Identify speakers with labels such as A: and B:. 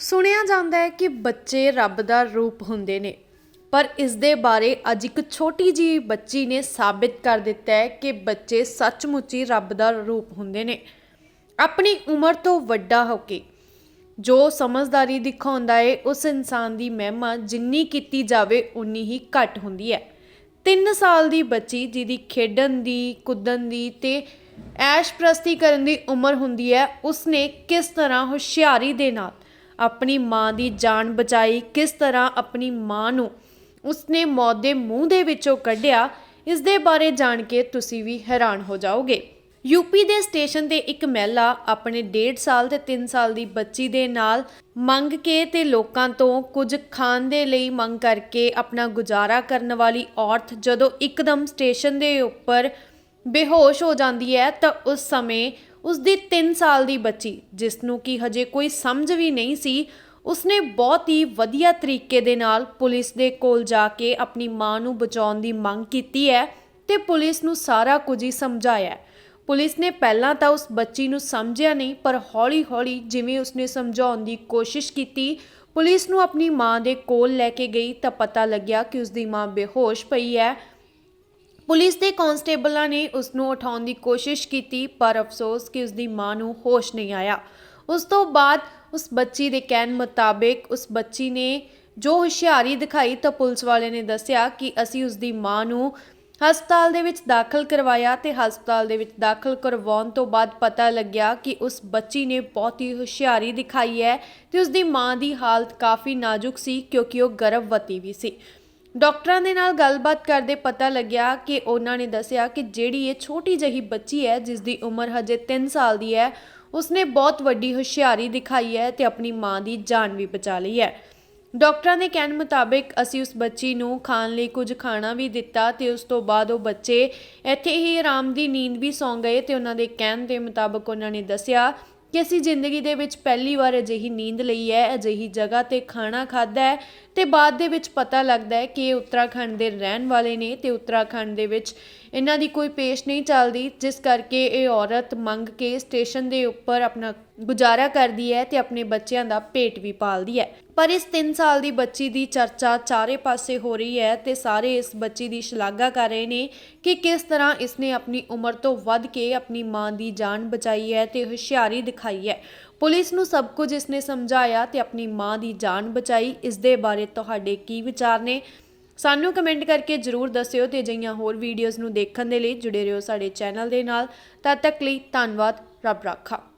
A: ਸੁਣਿਆ ਜਾਂਦਾ ਹੈ ਕਿ ਬੱਚੇ ਰੱਬ ਦਾ ਰੂਪ ਹੁੰਦੇ ਨੇ, ਪਰ ਇਸ ਦੇ ਬਾਰੇ ਅੱਜ ਇੱਕ ਛੋਟੀ ਜਿਹੀ ਬੱਚੀ ਨੇ ਸਾਬਿਤ ਕਰ ਦਿੱਤਾ ਹੈ ਕਿ ਬੱਚੇ ਸੱਚਮੁੱਚ ਹੀ ਰੱਬ ਦਾ ਰੂਪ ਹੁੰਦੇ ਨੇ। ਆਪਣੀ ਉਮਰ ਤੋਂ ਵੱਡਾ ਹੋ ਕੇ ਜੋ ਸਮਝਦਾਰੀ ਦਿਖਾਉਂਦਾ ਹੈ ਉਸ ਇਨਸਾਨ ਦੀ ਮਹਿਮਾ ਜਿੰਨੀ ਕੀਤੀ ਜਾਵੇ, ਉਨੀ ਹੀ ਘੱਟ ਹੁੰਦੀ ਹੈ। 3 ਸਾਲ ਦੀ ਬੱਚੀ, ਜਿਹਦੀ ਖੇਡਣ ਦੀ, ਕੁੱਦਣ ਦੀ ਤੇ ਐਸ਼ ਪ੍ਰਸਤੀ ਕਰਨ ਦੀ ਉਮਰ ਹੁੰਦੀ ਹੈ, ਉਸਨੇ ਕਿਸ ਤਰ੍ਹਾਂ ਹੁਸ਼ਿਆਰੀ ਦੇ ਨਾਲ ਆਪਣੀ ਮਾਂ ਦੀ ਜਾਨ ਬਚਾਈ, ਕਿਸ ਤਰ੍ਹਾਂ ਆਪਣੀ ਮਾਂ ਨੂੰ ਉਸਨੇ ਮੌਤ ਦੇ ਮੂੰਹ ਦੇ ਵਿੱਚੋਂ ਕੱਢਿਆ ਇਸ ਦੇ ਬਾਰੇ ਜਾਣ ਕੇ ਤੁਸੀਂ ਵੀ ਹੈਰਾਨ ਹੋ ਜਾਓਗੇ। ਯੂਪੀ ਦੇ ਸਟੇਸ਼ਨ ਤੇ ਇੱਕ ਮਹਿਲਾ ਆਪਣੇ 1.5 ਸਾਲ ਤੇ 3 ਸਾਲ ਦੀ ਬੱਚੀ ਦੇ ਨਾਲ ਮੰਗ ਕੇ ਤੇ ਲੋਕਾਂ ਤੋਂ ਕੁਝ ਖਾਣ ਦੇ ਲਈ ਮੰਗ ਕਰਕੇ ਆਪਣਾ ਗੁਜ਼ਾਰਾ ਕਰਨ ਵਾਲੀ ਔਰਤ ਜਦੋਂ ਇੱਕਦਮ ਸਟੇਸ਼ਨ ਦੇ ਉੱਪਰ ਬੇਹੋਸ਼ ਹੋ ਜਾਂਦੀ ਹੈ ਤਾਂ ਉਸ ਸਮੇਂ ਉਸ ਦੀ 3 ਸਾਲ ਦੀ ਬੱਚੀ, ਜਿਸ ਨੂੰ ਕਿ ਹਜੇ ਕੋਈ ਸਮਝ ਵੀ ਨਹੀਂ ਸੀ, ਉਸਨੇ ਬਹੁਤ ਹੀ ਵਧੀਆ ਤਰੀਕੇ ਦੇ ਨਾਲ ਪੁਲਿਸ ਦੇ ਕੋਲ ਜਾ ਕੇ ਆਪਣੀ ਮਾਂ ਨੂੰ ਬਚਾਉਣ ਦੀ ਮੰਗ ਕੀਤੀ ਹੈ ਤੇ ਪੁਲਿਸ ਨੂੰ ਸਾਰਾ ਕੁਝ ਹੀ ਸਮਝਾਇਆ ਪੁਲਿਸ ਨੇ ਪਹਿਲਾਂ ਤਾਂ ਉਸ ਬੱਚੀ ਨੂੰ ਸਮਝਿਆ ਨਹੀਂ, ਪਰ ਹੌਲੀ-ਹੌਲੀ ਜਿਵੇਂ ਉਸਨੇ ਸਮਝਾਉਣ ਦੀ ਕੋਸ਼ਿਸ਼ ਕੀਤੀ, ਪੁਲਿਸ ਨੂੰ ਆਪਣੀ ਮਾਂ ਦੇ ਕੋਲ ਲੈ ਕੇ ਗਈ ਤਾਂ ਪਤਾ ਲੱਗਿਆ ਕਿ ਉਸਦੀ ਮਾਂ ਬੇਹੋਸ਼ ਪਈ ਹੈ। ਪੁਲਿਸ ਦੇ ਕਾਂਸਟੇਬਲਾਂ ਨੇ ਉਸ ਨੂੰ ਉਠਾਉਣ ਦੀ ਕੋਸ਼ਿਸ਼ ਕੀਤੀ, ਪਰ ਅਫਸੋਸ ਕਿ ਉਸ ਦੀ ਮਾਂ ਨੂੰ ਹੋਸ਼ ਨਹੀਂ ਆਇਆ। ਉਸ ਤੋਂ ਬਾਅਦ ਉਸ ਬੱਚੀ ਦੇ ਕਹਿਣ ਮੁਤਾਬਿਕ ਉਸ ਬੱਚੀ ਨੇ ਜੋ ਹੁਸ਼ਿਆਰੀ ਦਿਖਾਈ ਤਾਂ ਪੁਲਿਸ ਵਾਲੇ ਨੇ ਦੱਸਿਆ ਕਿ ਅਸੀਂ ਉਸ ਦੀ ਮਾਂ ਨੂੰ ਹਸਪਤਾਲ ਦੇ ਵਿੱਚ ਦਾਖਲ ਕਰਵਾਇਆ ਤੇ ਹਸਪਤਾਲ ਦੇ ਵਿੱਚ ਦਾਖਲ ਕਰਵਾਉਣ ਤੋਂ ਬਾਅਦ ਪਤਾ ਲੱਗਿਆ ਕਿ ਉਸ ਬੱਚੀ ਨੇ ਬਹੁਤ ਹੀ ਹੁਸ਼ਿਆਰੀ ਦਿਖਾਈ ਹੈ ਤੇ ਉਸ ਦੀ ਮਾਂ ਦੀ ਹਾਲਤ ਕਾਫੀ ਨਾਜ਼ੁਕ ਸੀ ਕਿਉਂਕਿ ਉਹ ਗਰਭਵਤੀ ਵੀ ਸੀ। ਡਾਕਟਰਾਂ ਦੇ ਨਾਲ ਗੱਲਬਾਤ ਕਰਦੇ ਪਤਾ ਲੱਗਿਆ ਕਿ ਉਹਨਾਂ ਨੇ ਦੱਸਿਆ ਕਿ ਜਿਹੜੀ ਇਹ ਛੋਟੀ ਜਿਹੀ ਬੱਚੀ ਹੈ, ਜਿਸ ਦੀ ਉਮਰ ਹਜੇ 3 ਸਾਲ ਦੀ ਹੈ, ਉਸਨੇ ਬਹੁਤ ਵੱਡੀ ਹੁਸ਼ਿਆਰੀ ਦਿਖਾਈ ਹੈ ਤੇ ਆਪਣੀ ਮਾਂ ਦੀ ਜਾਨ ਵੀ ਬਚਾ ਲਈ ਹੈ। ਡਾਕਟਰਾਂ ਦੇ ਕਹਿਣ ਮੁਤਾਬਿਕ, ਅਸੀਂ ਉਸ ਬੱਚੀ ਨੂੰ ਖਾਣ ਲਈ ਕੁਝ ਖਾਣਾ ਵੀ ਦਿੱਤਾ ਤੇ ਉਸ ਤੋਂ ਬਾਅਦ ਉਹ ਬੱਚੇ ਇੱਥੇ ਹੀ ਆਰਾਮ ਦੀ ਨੀਂਦ ਵੀ ਸੌਂ ਗਏ ਤੇ ਉਹਨਾਂ ਦੇ ਕਹਿਣ ਦੇ ਮੁਤਾਬਕ ਉਹਨਾਂ ਨੇ ਦੱਸਿਆ ਕਿ ਅਸੀਂ ਜ਼ਿੰਦਗੀ ਦੇ ਵਿੱਚ ਪਹਿਲੀ ਵਾਰ ਅਜਿਹੀ ਨੀਂਦ ਲਈ ਹੈ, ਅਜਿਹੀ ਜਗ੍ਹਾ ਤੇ ਖਾਣਾ ਖਾਦਾ ਹੈ ਤੇ ਬਾਅਦ ਦੇ ਵਿੱਚ ਪਤਾ ਲੱਗਦਾ ਹੈ ਕਿ ਇਹ ਉੱਤਰਾਖੰਡ ਦੇ ਰਹਿਣ ਵਾਲੇ ਨੇ ਤੇ ਉੱਤਰਾਖੰਡ ਦੇ ਵਿੱਚ ਇਹਨਾਂ ਦੀ ਕੋਈ ਪੇਸ਼ ਨਹੀਂ ਚੱਲਦੀ, ਜਿਸ ਕਰਕੇ ਇਹ ਔਰਤ ਮੰਗ ਕੇ ਸਟੇਸ਼ਨ ਦੇ ਉੱਪਰ ਆਪਣਾ ਗੁਜ਼ਾਰਾ ਕਰਦੀ ਹੈ ਤੇ ਆਪਣੇ ਬੱਚਿਆਂ ਦਾ ਪੇਟ ਵੀ ਪਾਲਦੀ ਹੈ। ਪਰ ਇਸ 3 ਸਾਲ ਦੀ ਬੱਚੀ ਦੀ ਚਰਚਾ ਚਾਰੇ ਪਾਸੇ ਹੋ ਰਹੀ ਹੈ ਤੇ ਸਾਰੇ ਇਸ ਬੱਚੀ ਦੀ ਸ਼ਲਾਘਾ ਕਰ ਰਹੇ ਨੇ ਕਿ ਕਿਸ ਤਰ੍ਹਾਂ ਇਸਨੇ ਆਪਣੀ ਉਮਰ ਤੋਂ ਵੱਧ ਕੇ ਆਪਣੀ ਮਾਂ ਦੀ ਜਾਨ ਬਚਾਈ ਹੈ ਤੇ ਹੁਸ਼ਿਆਰੀ ਦਿਖਾਈ ਹੈ। ਪੁਲਿਸ ਨੂੰ ਸਭ ਕੁਝ ਇਸਨੇ ਸਮਝਾਇਆ ਤੇ ਆਪਣੀ ਮਾਂ ਦੀ ਜਾਨ ਬਚਾਈ। ਇਸ ਦੇ ਬਾਰੇ ਤੁਹਾਡੇ ਕੀ ਵਿਚਾਰ ਨੇ? ਸਾਨੂੰ ਕਮੈਂਟ ਕਰਕੇ ਜਰੂਰ ਦੱਸਿਓ ਤੇ ਅਜਿਹੀਆਂ ਹੋਰ ਵੀਡੀਓਜ਼ ਨੂੰ ਦੇਖਣ ਦੇ ਲਈ ਜੁੜੇ ਰਹੋ ਸਾਡੇ ਚੈਨਲ ਦੇ ਨਾਲ। ਤਦ ਤੱਕ ਲਈ ਧੰਨਵਾਦ, ਰੱਬ ਰਾਖਾ।